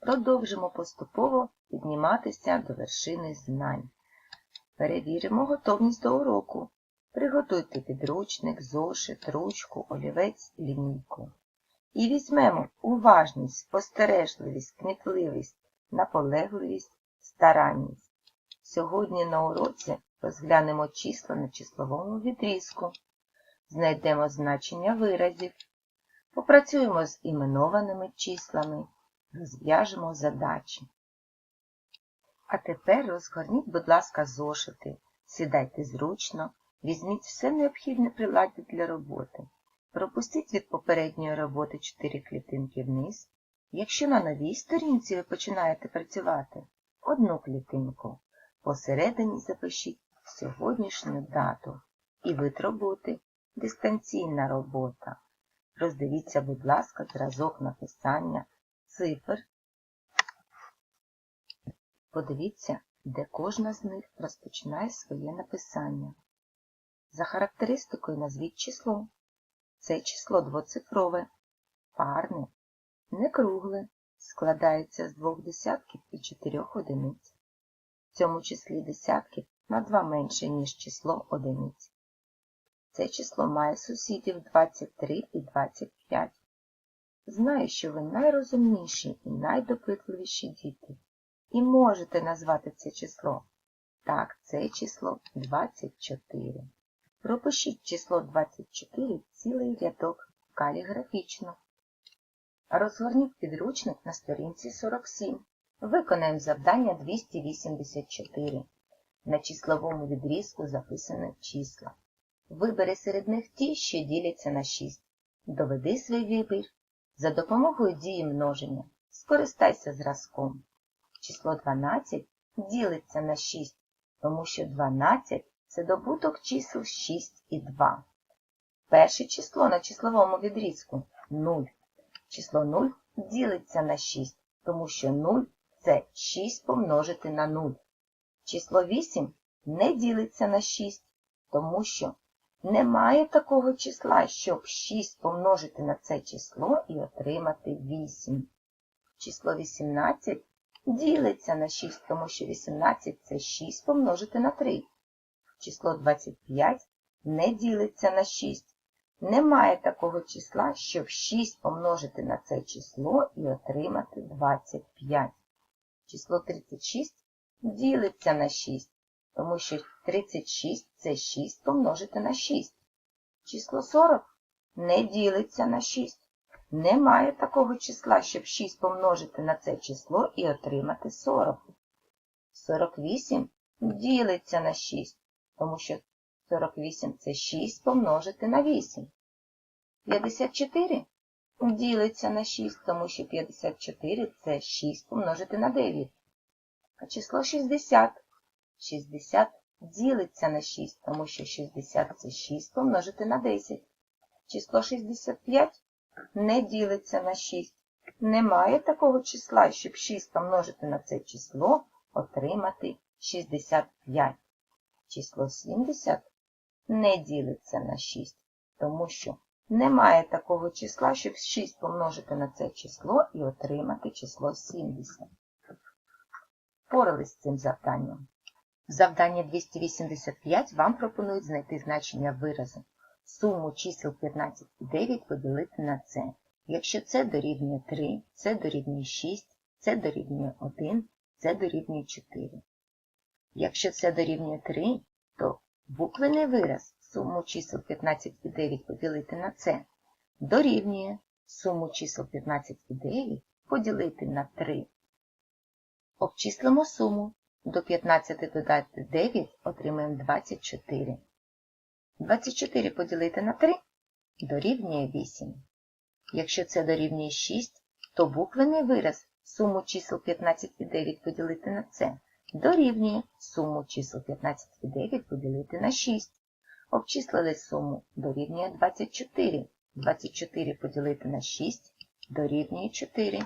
продовжимо поступово підніматися до вершини знань. Перевіримо готовність до уроку. Приготуйте підручник, зошит, ручку, олівець, лінійку. І візьмемо уважність, спостережливість, кмітливість, наполегливість, старанність. Сьогодні на уроці розглянемо числа на числовому відрізку, знайдемо значення виразів, попрацюємо з іменованими числами, розв'яжемо задачі. А тепер розгорніть, будь ласка, зошити, сідайте зручно, візьміть все необхідне приладдя для роботи. Пропустіть від попередньої роботи 4 клітинки вниз. Якщо на новій сторінці ви починаєте працювати, одну клітинку. Посередині запишіть сьогоднішню дату і вид роботи дистанційна робота. Роздивіться, будь ласка, зразок написання цифр. Подивіться, де кожна з них розпочинає своє написання. За характеристикою назвіть число. Це число двоцифрове, парне, не кругле, складається з двох десятків і чотирьох одиниць. В цьому числі десятків на 2 менше, ніж число одиниць. Це число має сусідів 23 і 25. Знаю, що ви найрозумніші і найдопитливіші діти. І можете назвати це число. Так, це число 24. Пропишіть число 24 в цілий рядок каліграфічно. Розгорніть підручник на сторінці 47. Виконаємо завдання 284. На числовому відрізку записано числа. Вибери серед них ті, що діляться на 6. Доведи свій вибір. За допомогою дії множення скористайся зразком. Число 12 ділиться на 6, тому що 12 це добуток чисел 6 і 2. Перше число на числовому відрізку 0. Число 0 ділиться на 6, тому що 0 це 6 помножити на 0. Число 8 не ділиться на 6, тому що немає такого числа, щоб 6 помножити на це число і отримати 8. Число 18 ділиться на 6, тому що 18 це 6 помножити на 3. Число 25 не ділиться на 6. Немає такого числа, щоб 6 помножити на це число і отримати 25. Число 36 ділиться на 6, тому що 36 це 6 помножити на 6. Число 40 не ділиться на 6. Немає такого числа, щоб 6 помножити на це число і отримати 40. 48 ділиться на 6, тому що 48 це 6 помножити на 8. 54 ділиться на 6, тому що 54 це 6 помножити на 9. А число 60. 60 ділиться на 6, тому що 60 це 6 помножити на 10. Число 65 не ділиться на 6. Немає такого числа, щоб 6 помножити на це число, отримати 65. Число 70 не ділиться на 6, тому що немає такого числа, щоб 6 помножити на це число і отримати число 70. Порались з цим завданням. В завданні 285 вам пропонують знайти значення виразу. Суму чисел 15 і 9 поділити на це. Якщо це дорівнює 3, це дорівнює 6, це дорівнює 1, це дорівнює 4. Якщо це дорівнює 3, то буквений вираз суму чисел 15 і 9 поділити на це дорівнює суму чисел 15 і 9 поділити на 3. Обчислимо суму. До 15 додати 9 отримаємо 24. 24 поділити на 3 дорівнює 8. Якщо це дорівнює 6, то буквений вираз суму чисел 15 і 9 поділити на це дорівнює суму чисел 15 і 9 поділити на 6. Обчислили суму дорівнює 24. 24 поділити на 6 дорівнює 4.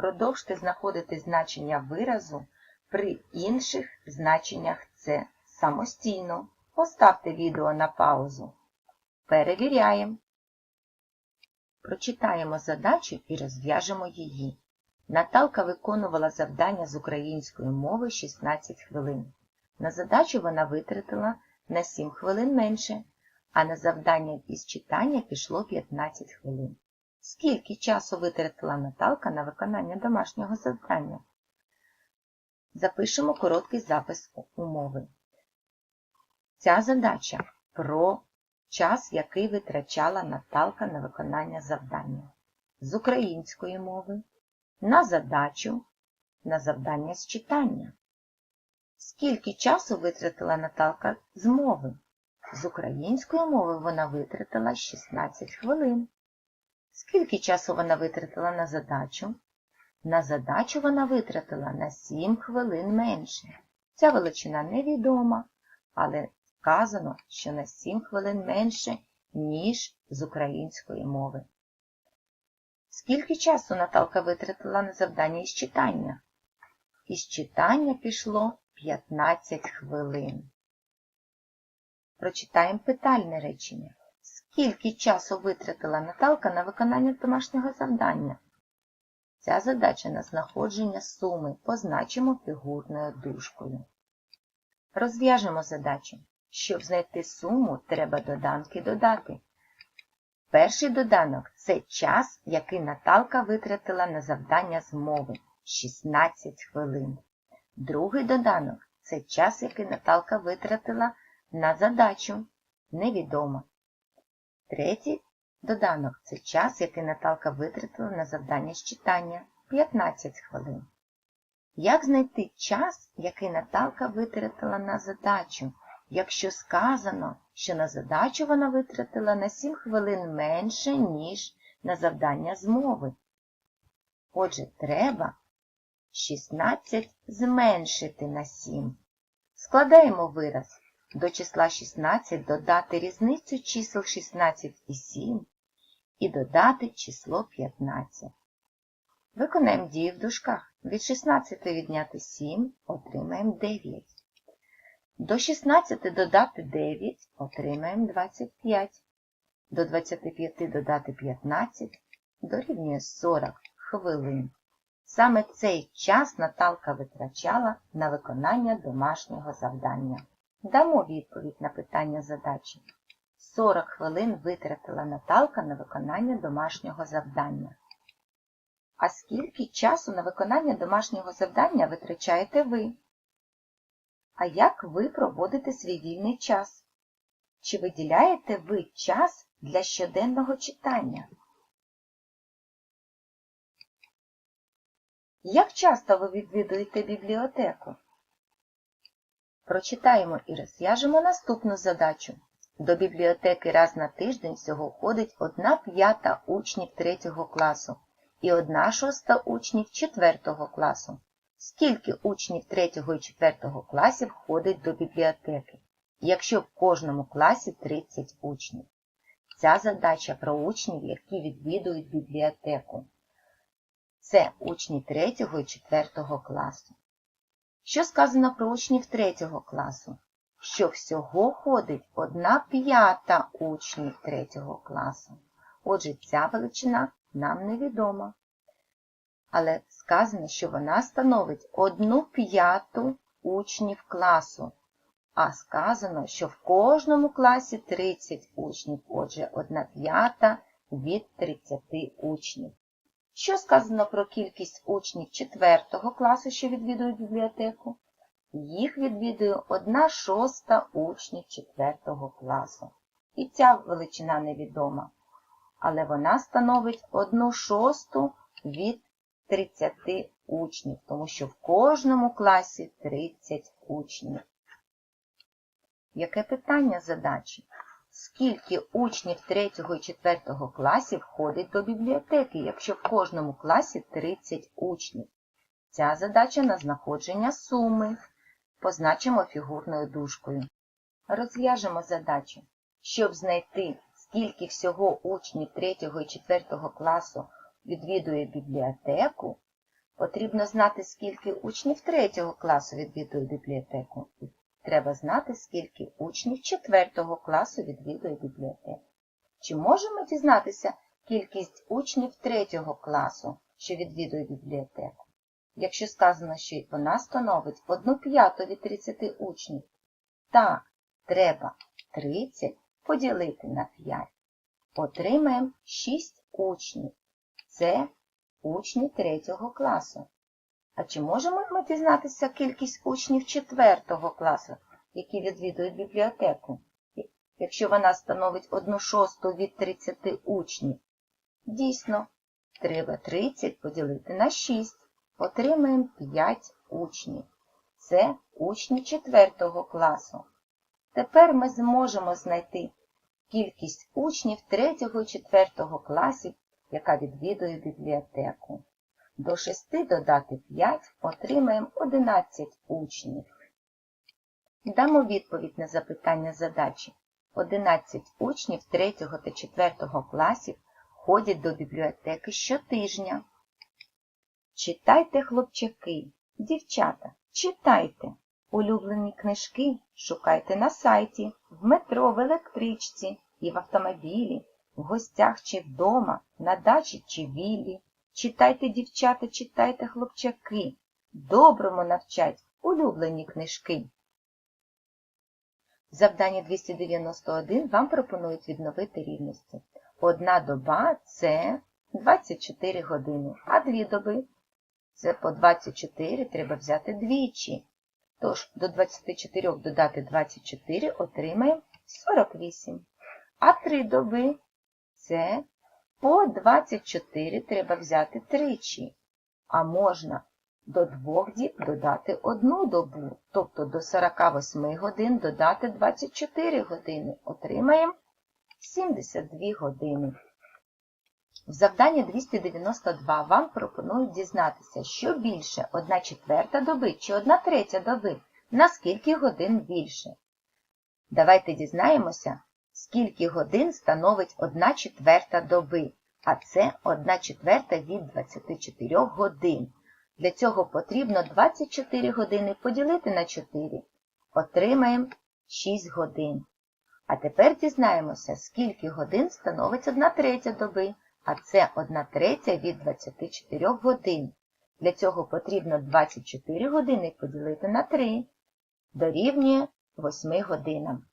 Продовжте знаходити значення виразу при інших значеннях це самостійно. Поставте відео на паузу. Перевіряємо. Прочитаємо задачу і розв'яжемо її. Наталка виконувала завдання з української мови 16 хвилин. На задачу вона витратила на 7 хвилин менше, а на завдання із читання пішло 15 хвилин. Скільки часу витратила Наталка на виконання домашнього завдання? Запишемо короткий запис умови. Ця задача про час, який витрачала Наталка на виконання завдання. З української мови, на задачу, на завдання з читання. Скільки часу витратила Наталка з мови? З української мови вона витратила 16 хвилин. Скільки часу вона витратила на задачу? На задачу вона витратила на 7 хвилин менше. Ця величина невідома, але вказано, що на 7 хвилин менше, ніж з української мови. Скільки часу Наталка витратила на завдання із читання? Із читання пішло 15 хвилин. Прочитаємо питальне речення. Скільки часу витратила Наталка на виконання домашнього завдання? Ця задача на знаходження суми позначимо фігурною дужкою. Розв'яжемо задачу. Щоб знайти суму, треба доданки додати. Перший доданок це час, який Наталка витратила на завдання з мови 16 хвилин. Другий доданок це час, який Наталка витратила на задачу невідомо. Третій доданок це час, який Наталка витратила на завдання з читання 15 хвилин. Як знайти час, який Наталка витратила на задачу, якщо сказано, що на задачу вона витратила на 7 хвилин менше, ніж на завдання з мови? Отже, треба 16 зменшити на 7. Складаємо вираз. До числа 16 додати різницю чисел 16 і 7 і додати число 15. Виконаємо дії в дужках. Від 16 відняти 7 отримаємо 9. До 16 додати 9 отримаємо 25. До 25 додати 15 дорівнює 40 хвилин. Саме цей час Наталка витрачала на виконання домашнього завдання. Дамо відповідь на питання задачі. 40 хвилин витратила Наталка на виконання домашнього завдання. А скільки часу на виконання домашнього завдання витрачаєте ви? А як ви проводите свій вільний час? Чи виділяєте ви час для щоденного читання? Як часто ви відвідуєте бібліотеку? Прочитаємо і розв'яжемо наступну задачу. До бібліотеки раз на тиждень всього ходить одна п'ята учнів 3 класу і одна шоста учнів 4 класу. Скільки учнів 3 і 4 класів ходить до бібліотеки, якщо в кожному класі 30 учнів? Ця задача про учнів, які відвідують бібліотеку. Це учні 3 і 4 класу. Що сказано про учнів 3 класу? Що всього ходить одна п'ята учнів 3 класу. Отже, ця величина нам невідома. Але сказано, що вона становить одну п'яту учнів класу. А сказано, що в кожному класі 30 учнів, отже, одна п'ята від 30 учнів. Що сказано про кількість учнів 4 класу, що відвідують бібліотеку? Їх відвідує 1 шоста учнів 4 класу. І ця величина невідома. Але вона становить 1 шосту від 30 учнів, тому що в кожному класі 30 учнів. Яке питання задачі? Скільки учнів 3 і 4 класів ходить до бібліотеки, якщо в кожному класі 30 учнів? Ця задача на знаходження суми. Позначимо фігурною дужкою. Розв'яжемо задачу. Щоб знайти, скільки всього учнів 3 і 4 класу відвідує бібліотеку, потрібно знати, скільки учнів 3 класу відвідує бібліотеку. Треба знати, скільки учнів 4 класу відвідує бібліотеку. Чи можемо дізнатися кількість учнів третього класу, що відвідує бібліотеку. Якщо сказано, що вона становить 1 п'яту від 30 учнів, так, треба 30 поділити на 5. Отримаємо 6 учнів. Це учні третього класу. А чи можемо ми дізнатися кількість учнів четвертого класу, які відвідують бібліотеку, якщо вона становить 1 шосту від 30 учнів? Дійсно, треба 30 поділити на 6. Отримаємо 5 учнів. Це учні четвертого класу. Тепер ми зможемо знайти кількість учнів 3 і 4 класів, яка відвідує бібліотеку. До 6 додати 5 отримаємо 11 учнів. Дамо відповідь на запитання задачі. 11 учнів 3 та 4 класів ходять до бібліотеки щотижня. Читайте, хлопчаки, дівчата, читайте. Улюблені книжки шукайте на сайті, в метро, в електричці і в автомобілі, в гостях чи вдома, на дачі чи віллі. Читайте, дівчата, читайте, хлопчаки, доброму навчать улюблені книжки. В завданні 291 вам пропонують відновити рівності. Одна доба це 24 години, а дві доби це по 24 треба взяти двічі. Тож до 24 додати 24 отримаємо 48. А три доби це по 24 треба взяти тричі. А можна до двох діб додати одну добу, тобто до 48 годин додати 24 години. Отримаємо 72 години. В завданні 292 вам пропонують дізнатися, що більше 1 четверта доби чи 1 третя доби, на скільки годин більше. Давайте дізнаємося, скільки годин становить 1 четверта доби, а це 1 четверта від 24 годин. Для цього потрібно 24 години поділити на 4. Отримаємо 6 годин. А тепер дізнаємося, скільки годин становить 1 третя доби, а це 1 третя від 24 годин. Для цього потрібно 24 години поділити на 3. Дорівнює 8 годинам.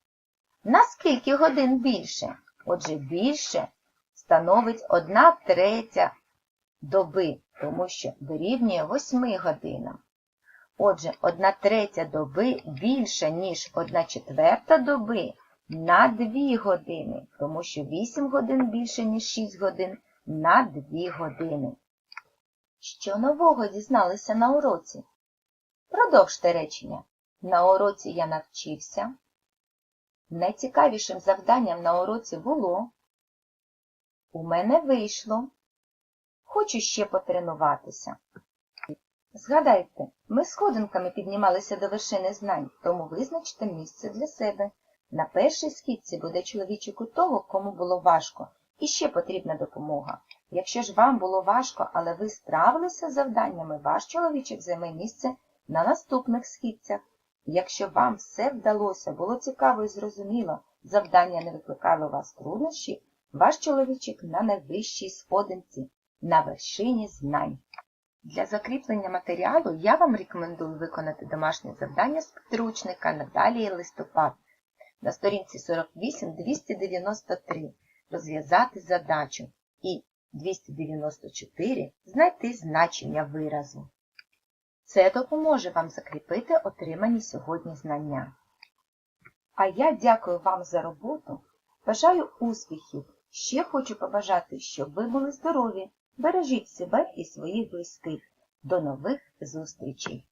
На скільки годин більше? Отже, більше становить 1 третя доби, тому що дорівнює 8 годинам. Отже, 1 третя доби більша, ніж 1 четверта доби на 2 години, тому що 8 годин більше, ніж 6 годин на 2 години. Що нового дізналися на уроці? Продовжте речення. На уроці я навчився. Найцікавішим завданням на уроці було. У мене вийшло. Хочу ще потренуватися. Згадайте, ми сходинками піднімалися до вершини знань, тому визначте місце для себе. На першій скидці буде чоловічок у того, кому було важко, і ще потрібна допомога. Якщо ж вам було важко, але ви справилися з завданнями, ваш чоловічок займе місце на наступних східцях. Якщо вам все вдалося, було цікаво і зрозуміло, завдання не викликало вас труднощі, ваш чоловічок на найвищій сходинці, на вершині знань. Для закріплення матеріалу я вам рекомендую виконати домашнє завдання з підручника Наталії Листопад на сторінці 48-293 розв'язати задачу і 294 знайти значення виразу. Це допоможе вам закріпити отримані сьогодні знання. А я дякую вам за роботу, бажаю успіхів. Ще хочу побажати, щоб ви були здорові, бережіть себе і своїх близьких. До нових зустрічей!